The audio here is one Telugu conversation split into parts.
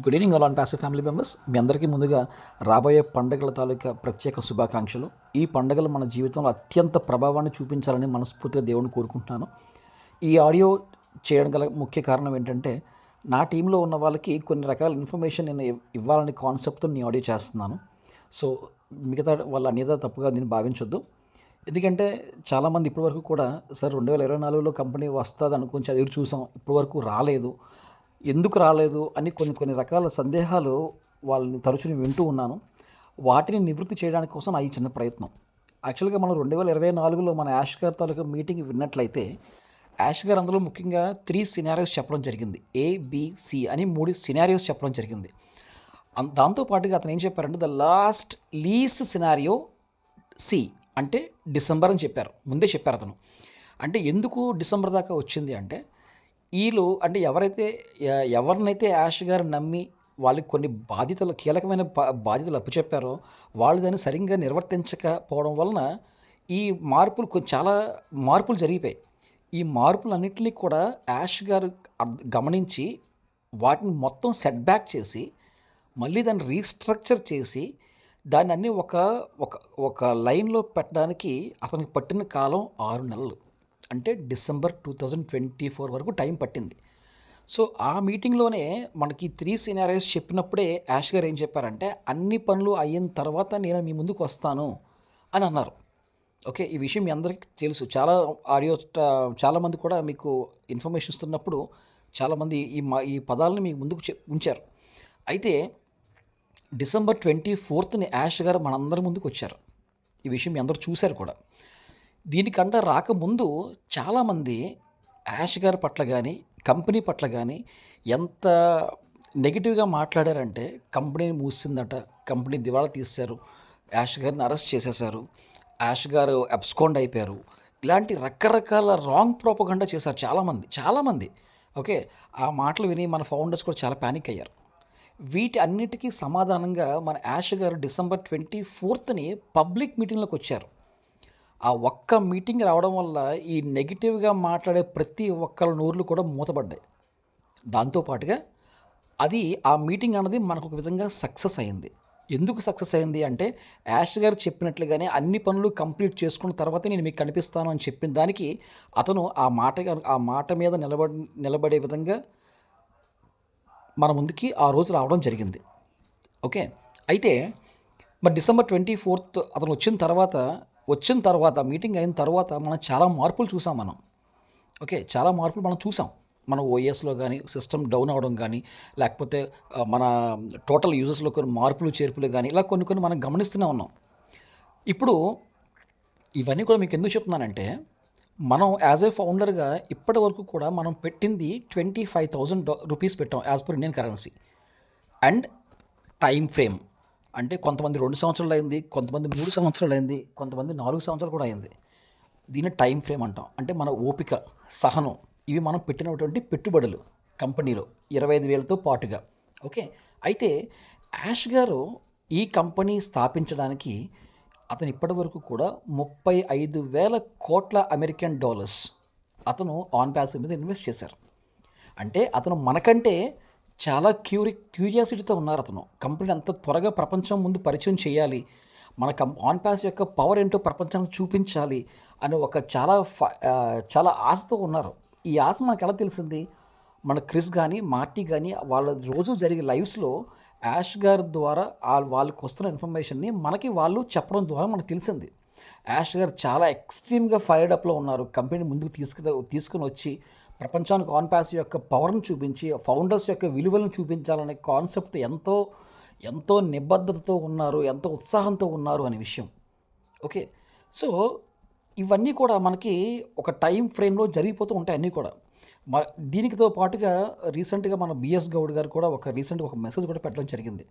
Good evening all OnPassive family members మీ అందరికీ ముందుగా రాబోయే పండుగల తాలూకా ప్రత్యేక శుభాకాంక్షలు. ఈ పండుగలు మన జీవితంలో అత్యంత ప్రభావాన్ని చూపించాలని మనస్ఫూర్తిగా దేవుని కోరుకుంటున్నాను. ఈ ఆడియో చేయడం గల ముఖ్య కారణం ఏంటంటే నా టీంలో ఉన్న వాళ్ళకి కొన్ని రకాల ఇన్ఫర్మేషన్ నేను ఇవ్వాలనే కాన్సెప్ట్తో నేను ఆడియో చేస్తున్నాను. సో మిగతా వాళ్ళ అనేది తప్పుగా నేను భావించొద్దు. ఎందుకంటే చాలామంది ఇప్పటివరకు కూడా సార్ రెండు వేల ఇరవై నాలుగులో కంపెనీ వస్తుంది అనుకుని ఎదురు చూసాం. ఇప్పటివరకు రాలేదు. ఎందుకు రాలేదు అని కొన్ని కొన్ని రకాల సందేహాలు వాళ్ళని తరచుని వింటూ ఉన్నాను. వాటిని నివృత్తి చేయడానికి కోసం నా ఈ చిన్న ప్రయత్నం. యాక్చువల్గా మనం రెండు వేల ఇరవై నాలుగులో మన యాష్ గారి తాలూకా మీటింగ్ విన్నట్లయితే యాష్ గారు అందులో ముఖ్యంగా త్రీ సినారియోస్ చెప్పడం జరిగింది. ఏబిసి అని మూడు సినారియోస్ చెప్పడం జరిగింది. దాంతోపాటుగా దాంతో పాటుగా అతను ఏం చెప్పారంటే the last least scenario C అంటే డిసెంబర్ అని చెప్పారు. ముందే చెప్పారు అతను. అంటే ఎందుకు డిసెంబర్ దాకా వచ్చింది అంటే వీళ్ళు అంటే ఎవరైతే ఎ- ఎవరినైతే యాష్ గారు నమ్మి వాళ్ళకి కొన్ని బాధ్యతలు కీలకమైన బా- బాధ్యతలు అప్పచెప్పారో వాళ్ళు దాన్ని సరిగ్గా నిర్వర్తించకపోవడం వలన ఈ మార్పులు కొ- చాలా మార్పులు జరిగిపోయాయి. ఈ మార్పులన్నింటినీ కూడా యాష్ గారు గమనించి వాటిని మొత్తం సెట్ బ్యాక్ చేసి మళ్ళీ దాన్ని రీస్ట్రక్చర్ చేసి దాన్ని అన్ని ఒక ఒక ఒక లైన్లో పెట్టడానికి అతనికి పట్టిన కాలం ఆరు నెలలు. అంటే December two thousand twenty four వరకు టైం పట్టింది. సో ఆ మీటింగ్లోనే మనకి త్రీ సినారియోస్ చెప్పినప్పుడే యాష్ గారు ఏం చెప్పారంటే అన్ని పనులు అయిన తర్వాత నేను మీ ముందుకు వస్తాను అని అన్నారు. ఓకే ఈ విషయం మీ అందరికీ తెలుసు. చాలా ఆడియో చాలామంది కూడా మీకు ఇన్ఫర్మేషన్ ఇస్తున్నప్పుడు చాలామంది ఈ మా ఈ పదాలను మీకు ముందుకు ఉంచారు. అయితే డిసెంబర్ ట్వంటీ ఫోర్త్ని యాష్ గారు మనందరి ముందుకు వచ్చారు. ఈ విషయం మీ అందరూ చూశారు కూడా. దీనికంట రాకముందు చాలామంది యాష్ గారి పట్ల కానీ కంపెనీ పట్ల కానీ ఎంత నెగిటివ్గా మాట్లాడారంటే కంపెనీ మూసిందట కంపెనీ దివాళా తీశారు యాష్ గారిని అరెస్ట్ చేసేశారు యాష్ గారు అబ్స్కోండ్ అయిపోయారు. ఇలాంటి రకరకాల రాంగ్ ప్రోపగండా చేశారు చాలామంది చాలామంది. ఓకే? ఆ మాటలు విని మన ఫౌండర్స్ కూడా చాలా ప్యానిక్ అయ్యారు. వీటి అన్నిటికీ సమాధానంగా మన యాష్ గారు డిసెంబర్ ట్వంటీ ఫోర్త్ని పబ్లిక్ మీటింగ్లోకి వచ్చారు. ఆ ఒక్క మీటింగ్ రావడం వల్ల ఈ నెగిటివ్గా మాట్లాడే ప్రతి ఒక్కరి నోర్లు కూడా మూతపడ్డాయి. దాంతోపాటుగా అది ఆ మీటింగ్ అన్నది మనకు ఒక విధంగా సక్సెస్ అయింది. ఎందుకు సక్సెస్ అయింది అంటే యాష్ గారు చెప్పినట్లుగానే అన్ని పనులు కంప్లీట్ చేసుకున్న తర్వాతే నేను మీకు కనిపిస్తాను అని చెప్పిన దానికి అతను ఆ మాట ఆ మాట మీద నిలబడి నిలబడే విధంగా మన ముందుకి ఆ రోజు రావడం జరిగింది. ఓకే? అయితే మరి డిసెంబర్ ట్వంటీ ఫోర్త్ అతను వచ్చిన తర్వాత వచ్చిన తర్వాత మీటింగ్ అయిన తర్వాత మనం చాలా మార్పులు చూసాం మనం. ఓకే చాలా మార్పులు మనం చూసాం. మన ఓఎస్లో కానీ సిస్టమ్ డౌన్ అవ్వడం కానీ లేకపోతే మన టోటల్ యూజర్స్లో కొన్ని మార్పులు చేర్పులు కానీ ఇలా కొన్ని కొన్ని మనం గమనిస్తూనే ఉన్నాం. ఇప్పుడు ఇవన్నీ కూడా మీకు ఎందుకు చెప్తున్నానంటే మనం యాజ్ ఏ ఫౌండర్గా ఇప్పటి వరకు కూడా మనం పెట్టింది ట్వంటీ ఫైవ్ థౌజండ్ రూపీస్ పెట్టాం as per Indian currency. And time frame. అంటే కొంతమంది రెండు సంవత్సరాలు అయింది కొంతమంది మూడు సంవత్సరాలు అయింది కొంతమంది నాలుగు సంవత్సరాలు కూడా అయింది. దీన్ని టైం ఫ్రేమ్ అంటాం. అంటే మన ఓపిక సహనం ఇవి మనం పెట్టినటువంటి పెట్టుబడులు కంపెనీలో ఇరవై ఐదు వేలతో పాటుగా. ఓకే? అయితే యాష్ గారు ఈ కంపెనీ స్థాపించడానికి అతను ఇప్పటి వరకు కూడా ముప్పై ఐదు వేల కోట్ల అమెరికన్ డాలర్స్ అతను ఆన్ ప్యాసివ్ మీద ఇన్వెస్ట్ చేశారు. అంటే అతను మనకంటే చాలా క్యూరి క్యూరియాసిటీతో ఉన్నారు అతను. కంపెనీ అంత త్వరగా ప్రపంచం ముందు పరిచయం చేయాలి. మన కం ఆన్ ప్యాస్ యొక్క పవర్ ఏంటో ప్రపంచానికి చూపించాలి అని ఒక చాలా ఫ- చాలా ఆశతో ఉన్నారు. ఈ ఆశ మనకు ఎలా తెలిసింది? మన క్రిస్ కానీ మార్టీ కానీ వాళ్ళ రోజు జరిగే లైవ్స్లో యాష్ గారి ద్వారా వాళ్ళకి వస్తున్న ఇన్ఫర్మేషన్ని మనకి వాళ్ళు చెప్పడం ద్వారా మనకు తెలిసింది. యాష్ గారు చాలా ఎక్స్ట్రీమ్గా ఫైర్డ్ అప్లో ఉన్నారు. కంపెనీ ముందుకు తీసుకు తీసుకుని వచ్చి ప్రపంచానికి ఆన్ ప్యాస్ యొక్క పవర్ను చూపించి ఫౌండర్స్ యొక్క విలువలను చూపించాలనే కాన్సెప్ట్ ఎంతో ఎంతో నిబద్ధతతో ఉన్నారు ఎంతో ఉత్సాహంతో ఉన్నారు అనే విషయం. ఓకే? సో ఇవన్నీ కూడా మనకి ఒక టైం ఫ్రేమ్లో జరిగిపోతూ ఉంటాయి అన్నీ కూడా. మ దీనికితో పాటుగా రీసెంట్గా మన బిఎస్ గౌడ్ గారు కూడా ఒక రీసెంట్గా ఒక మెసేజ్ కూడా పెట్టడం జరిగింది.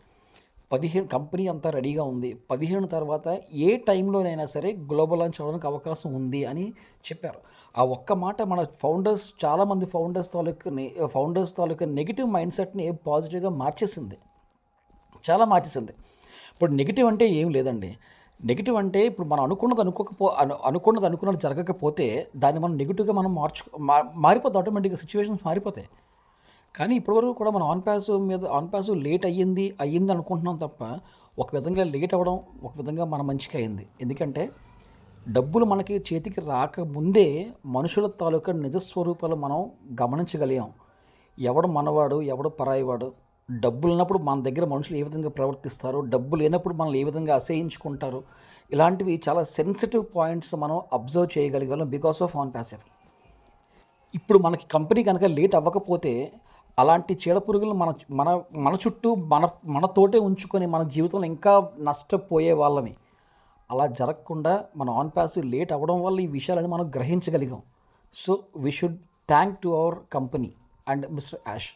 పదిహేను కంపెనీ అంతా రెడీగా ఉంది. పదిహేను తర్వాత ఏ టైంలోనైనా సరే గ్లోబల్ లాంచ్ అవ్వడానికి అవకాశం ఉంది అని చెప్పారు. ఆ ఒక్క మాట మన ఫౌండర్స్ చాలామంది ఫౌండర్స్ తాలూకు ఫౌండర్స్ తాలూకు నెగిటివ్ మైండ్ సెట్ని పాజిటివ్గా మార్చేసింది. చాలా మార్చేసింది. ఇప్పుడు నెగిటివ్ అంటే ఏం లేదండి. నెగిటివ్ అంటే ఇప్పుడు మనం అనుకున్నది అనుకోకపో అను అనుకున్నది అనుకున్నది జరగకపోతే దాన్ని మనం నెగిటివ్గా మనం మార్చు మా మారిపోతుంది ఆటోమేటిక్గా సిచ్యువేషన్స్ మారిపోతాయి. కానీ ఇప్పటివరకు కూడా మనం ఆన్ ప్యాస్ మీద ఆన్ ప్యాస్ లేట్ అయ్యింది అయ్యింది అనుకుంటున్నాం తప్ప ఒక విధంగా లేట్ అవ్వడం ఒక విధంగా మన మంచిగా అయింది. ఎందుకంటే డబ్బులు మనకి చేతికి రాకముందే మనుషుల తాలూకా నిజస్వరూపాలు మనం గమనించగలిగాం. ఎవడు మనవాడు ఎవడు పరాయివాడు డబ్బులు ఉన్నప్పుడు మన దగ్గర మనుషులు ఏ విధంగా ప్రవర్తిస్తారు డబ్బు లేనప్పుడు మనల్ని ఏ విధంగా అసహించుకుంటారు ఇలాంటివి చాలా సెన్సిటివ్ పాయింట్స్ మనం అబ్జర్వ్ చేయగలిగాం బికాస్ ఆఫ్ ఆన్ ప్యాసివ్ ఇప్పుడు మనకి కంపెనీ కనుక లేట్ అవ్వకపోతే అలాంటి చీడపురుగులు మన మన మన చుట్టూ మన మనతోటే ఉంచుకొని మన జీవితంలో ఇంకా నష్టపోయే వాళ్ళమే. అలా జరగకుండా మన ఆన్ ప్యాస్ లేట్ అవ్వడం వల్ల ఈ విషయాలని మనం గ్రహించగలిగాం. So we should thank to our company and mister Ash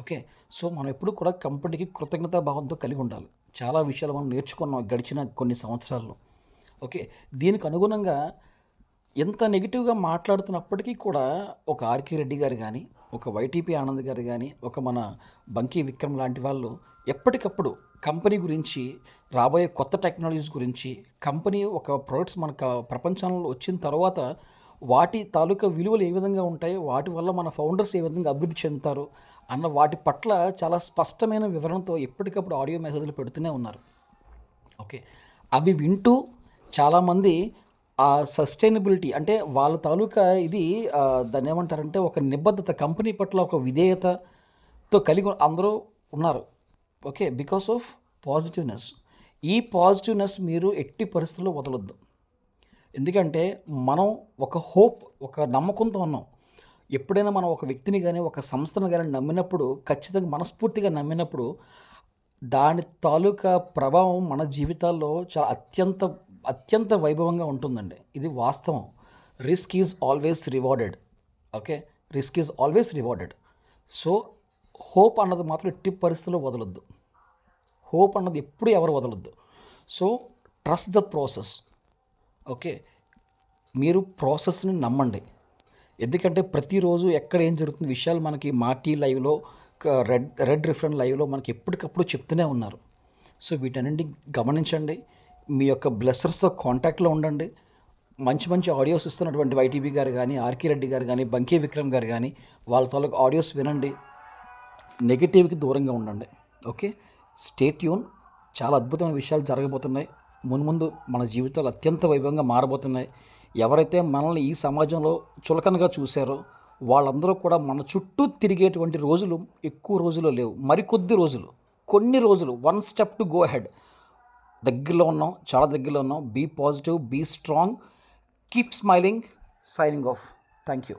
okay so మనం ఎప్పుడు కూడా కంపెనీకి కృతజ్ఞతా భావంతో కలిగి ఉండాలి. చాలా విషయాలు మనం నేర్చుకున్నాం గడిచిన కొన్ని సంవత్సరాల్లో. ఓకే దీనికి అనుగుణంగా ఎంత నెగిటివ్గా మాట్లాడుతున్నప్పటికీ కూడా ఒక ఆర్కే రెడ్డి గారు కానీ ఒక వైటీపీ ఆనంద్ గారు కానీ ఒక మన బంకీ విక్రమ్ లాంటి వాళ్ళు ఎప్పటికప్పుడు కంపెనీ గురించి రాబోయే కొత్త టెక్నాలజీస్ గురించి కంపెనీ ఒక ప్రొడక్ట్స్ మన ప్రపంచంలో వచ్చిన తర్వాత వాటి తాలూకా విలువలు ఏ విధంగా ఉంటాయి వాటి వల్ల మన ఫౌండర్స్ ఏ విధంగా అభివృద్ధి చెందుతారు అన్న వాటి పట్ల చాలా స్పష్టమైన వివరణతో ఎప్పటికప్పుడు ఆడియో మెసేజ్లు పెడుతూనే ఉన్నారు. ఓకే. అవి వింటూ చాలామంది ఆ సస్టైనబిలిటీ అంటే వాళ్ళ తాలూకా ఇది దాన్ని ఏమంటారంటే ఒక నిబద్ధత కంపెనీ పట్ల ఒక విధేయతతో కలిగి అందరూ ఉన్నారు. Okay because of positiveness. ఈ పాజిటివ్నెస్ మీరు ఎట్టి పరిస్థితుల్లో వదలొద్దు. ఎందుకంటే మనం ఒక హోప్ ఒక నమ్మకంతో ఉన్నాం. ఎప్పుడైనా మనం ఒక వ్యక్తిని కానీ ఒక సంస్థను కానీ నమ్మినప్పుడు ఖచ్చితంగా మనస్ఫూర్తిగా నమ్మినప్పుడు దాని తాలూకా ప్రభావం మన జీవితాల్లో చాలా అత్యంత అత్యంత వైభవంగా ఉంటుందండి. ఇది వాస్తవం. Risk is always rewarded okay risk is always rewarded so hope అన్నది మాత్రం ఎట్టి పరిస్థితుల్లో వదలొద్దు. హోప్ అన్నది ఎప్పుడు ఎవరు వదలొద్దు. So trust the process okay మీరు ప్రాసెస్ని నమ్మండి. ఎందుకంటే ప్రతిరోజు ఎక్కడ ఏం జరుగుతుంది విషయాలు మనకి మాటీ లైవ్లో రెడ్ రెడ్ రిఫరెంట్ లైవ్లో మనకి ఎప్పటికప్పుడు చెప్తూనే ఉన్నారు. సో వీటన్నింటి గమనించండి. మీ యొక్క బ్లెస్సర్స్తో కాంటాక్ట్లో ఉండండి. మంచి మంచి ఆడియోస్ ఇస్తున్నటువంటి వైటీబీ గారు కానీ ఆర్కే రెడ్డి గారు కానీ బంకే విక్రమ్ గారు కానీ వాళ్ళ తాలూకు ఆడియోస్ వినండి. నెగిటివ్కి దూరంగా ఉండండి. ఓకే స్టేట్ యూన్ చాలా అద్భుతమైన విషయాలు జరగబోతున్నాయి. మున్ముందు మన జీవితాలు అత్యంత వైభవంగా మారబోతున్నాయి. ఎవరైతే మనల్ని ఈ సమాజంలో చులకనగా చూశారో వాళ్ళందరూ కూడా మన చుట్టూ తిరిగేటువంటి రోజులు ఎక్కువ రోజులు లేవు. మరికొద్ది రోజులు కొన్ని రోజులు one step to go head దగ్గరలో ఉన్నాం చాలా దగ్గరలో ఉన్నాం. Be positive be strong keep smiling signing off thank you